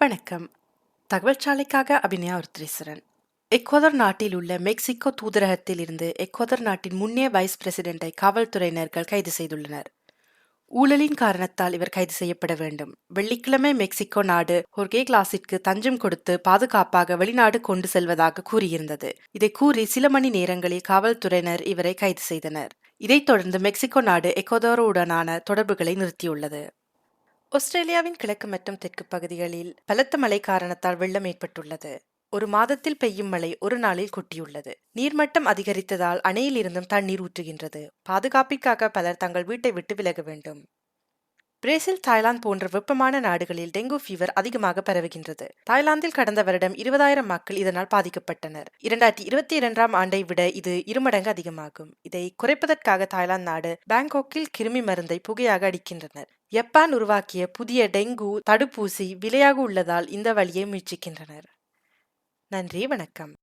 வணக்கம். தகவல் சாலைக்காக அபிநயா ஒருத்ரீஸ்வரன் எக்வதர் நாட்டில் உள்ள மெக்சிகோ தூதரகத்தில் இருந்து எக்வதர் நாட்டின் முன்னே வைஸ் பிரசிடென்டை காவல்துறையினர்கள் கைது செய்துள்ளனர். ஊழலின் காரணத்தால் இவர் கைது செய்யப்பட வேண்டும். வெள்ளிக்கிழமை மெக்சிகோ நாடு ஹொர்கே கிளாஸிற்கு தஞ்சம் கொடுத்து பாதுகாப்பாக வெளிநாடு கொண்டு செல்வதாக கூறியிருந்தது. இதை கூறி சில மணி நேரங்களில் காவல்துறையினர் இவரை கைது செய்தனர். இதைத் தொடர்ந்து மெக்சிகோ நாடு எக்வதோருடனான தொடர்புகளை நிறுத்தியுள்ளது. ஆஸ்திரேலியாவின் கிழக்கு மற்றும் தெற்கு பகுதிகளில் பலத்த மழை காரணத்தால் வெள்ளம் ஏற்பட்டுள்ளது. ஒரு மாதத்தில் பெய்யும் மழை ஒரு நாளில் கொட்டியுள்ளது. நீர்மட்டம் அதிகரித்ததால் அணையில் இருந்தும் தண்ணீர் ஊற்றுகின்றது. பாதுகாப்பிற்காக பலர் தங்கள் வீட்டை விட்டு விலக வேண்டும். பிரேசில் தாய்லாந்து போன்ற வெப்பமான நாடுகளில் டெங்கு ஃபீவர் அதிகமாக பரவுகின்றது. தாய்லாந்தில் கடந்த வருடம் இருபதாயிரம் மக்கள் இதனால் பாதிக்கப்பட்டனர். இரண்டாயிரத்தி இருபத்தி இரண்டாம் ஆண்டை விட இது இருமடங்கு அதிகமாகும். இதை குறைப்பதற்காக தாய்லாந்து நாடு பாங்காக்கில் கிருமி மருந்தை புகையாக அடிக்கின்றனர். ஜப்பான் உருவாக்கிய புதிய டெங்கு தடுப்பூசி விலையாக உள்ளதால் இந்த வழியை முயற்சிக்கின்றனர். நன்றி வணக்கம்.